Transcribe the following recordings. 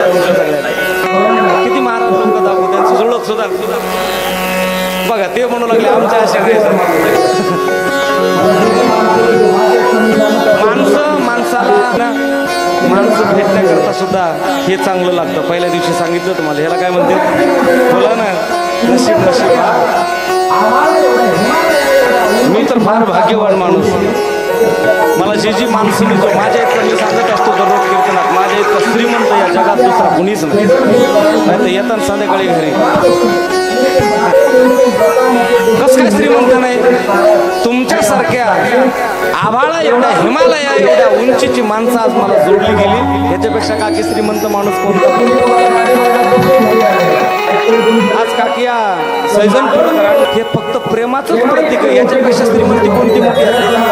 किती महाराज लोक दाखवू त्यांचं जुळत सुद्धा. बघा ते म्हणू लागले आमच्या माणसं माणसाला माणसं भेटण्याकरता सुद्धा हे चांगलं लागतं. पहिल्या दिवशी सांगितलं तुम्हाला ह्याला काय म्हणते? बोला ना नशीब नशीब. मी तर फार भाग्यवान माणूस. मला जी जी माणसं मिळतो माझ्या इतकं मी सांगत असतो दररोज कीर्तनात माझ्या इतकं श्रीमंत कुणीच नाही नाही तर येतात संध्याकाळी घरी कस काय श्रीमंत नाही तुमच्यासारख्या आभाळा एवढ्या हिमालया एवढ्या उंचीची माणसं आज मला जोडली गेली याच्यापेक्षा काकी श्रीमंत माणूस कोणता आज काकिया सैजन हे फक्त प्रेमाचंच प्रतीक याच्यापेक्षा श्रीमंती कोणती मोठी असते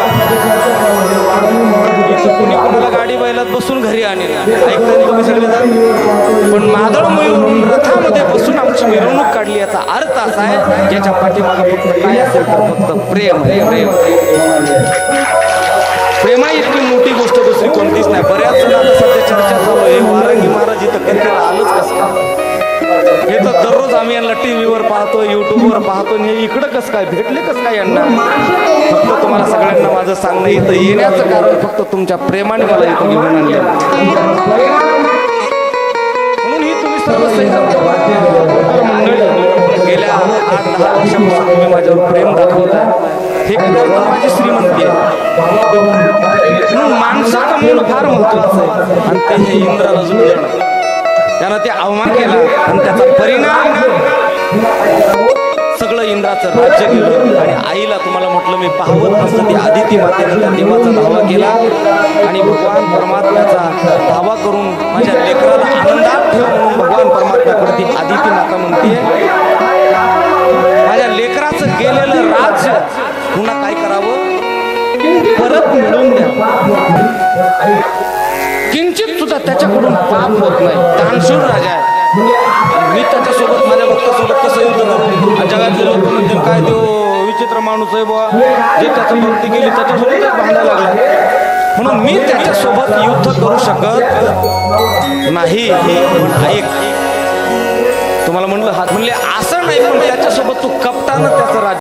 बसून घरी आणेल ऐकताय तुम्ही सगळे जण. पण मादळ मयूर रथामध्ये बसून आमची मिरवणूक काढली याचा अर्थ असा आहे ज्याच्या पाठीमागे फक्त काय असेल तर फक्त प्रेम आहे. प्रेम. प्रेमा इतकी मोठी गोष्ट दुसरी कोणतीच नाही. बऱ्याच जणांना सध्या चर्चा चालू आहे. वारंगी महाराज इथं कधीला आलंच कसं? काय हे तर दररोज आम्ही यांना टी व्हीवर पाहतो युट्यूबवर पाहतो आणि हे इकडं कसं काय? भेटले कसं काय यांना? फक्त तुम्हाला माझं सांगणं इथं येण्याचं कारण फक्त तुमच्या प्रेमाने मला इथं घेऊन आणले म्हणून ही तुम्ही सर्व गेल्या आठ दहा वर्षापासून तुम्ही माझ्यावर प्रेम दाखवता हे माझी श्रीमंती आहे. म्हणून माणसाचं कमवणं फार महत्वाचं आहे. आणि ते हे इंद्राला जुळलं त्यानं ते अवमान केला आणि त्याचा परिणाम इंद्राचं राज्य केलं आणि आईला तुम्हाला म्हटलं मी पाहवत नसतं. ती आदिती मातेने त्या देवाचा धावा केला आणि भगवान परमात्म्याचा धावा करून माझ्या लेकराला आनंदात ठेव म्हणून भगवान परमात्म्याकडे ती आदिती माता म्हणते माझ्या लेकराचं गेलेलं राज्य पुन्हा काय करावं? परत मिळवून द्या. किंचित सुद्धा त्याच्याकडून पाप होत नाही. दानशूर राजा आहे. विचित्र माणूस आहे बा जे त्याचं भक्ती केली त्याच्यासोबतच भांडायला लागला. म्हणून मी त्याच्यासोबत युद्ध करू शकत नाही पण ऐक तुम्हाला म्हणलं हात म्हणले असं नाही पण त्याच्यासोबत तू कपटानं त्याचं राज्य